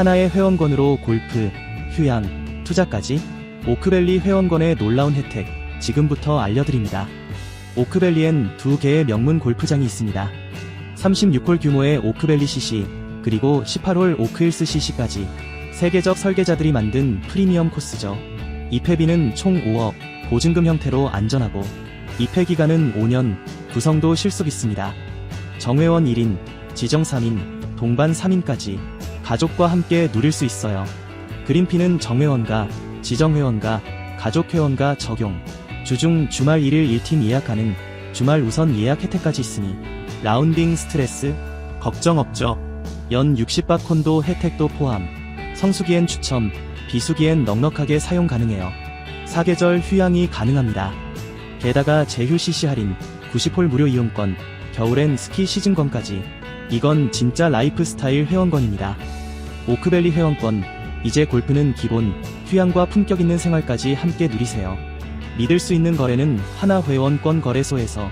하나의 회원권으로 골프, 휴양, 투자까지 오크밸리 회원권의 놀라운 혜택 지금부터 알려드립니다. 오크밸리엔 두 개의 명문 골프장이 있습니다. 36홀 규모의 오크밸리 CC 그리고 18홀 오크힐스 CC까지 세계적 설계자들이 만든 프리미엄 코스죠. 입회비는 총 5억, 보증금 형태로 안전하고 입회 기간은 5년, 구성도 실속 있습니다. 정회원 1인, 지정 3인, 동반 3인까지 가족과 함께 누릴 수 있어요. 그린피는 정회원과 지정회원과 가족회원과 적용. 주중 주말 1일 1팀 예약 가능, 주말 우선 예약 혜택까지 있으니 라운딩 스트레스 걱정 없죠. 연 60바 콘도 혜택도 포함. 성수기엔 추첨, 비수기엔 넉넉하게 사용 가능해요. 사계절 휴양이 가능합니다. 게다가 제휴 CC 할인, 90홀 무료 이용권, 겨울엔 스키 시즌권까지. 이건 진짜 라이프 스타일 회원권입니다. 오크밸리 회원권, 이제 골프는 기본, 휴양과 품격 있는 생활까지 함께 누리세요. 믿을 수 있는 거래는 하나 회원권 거래소에서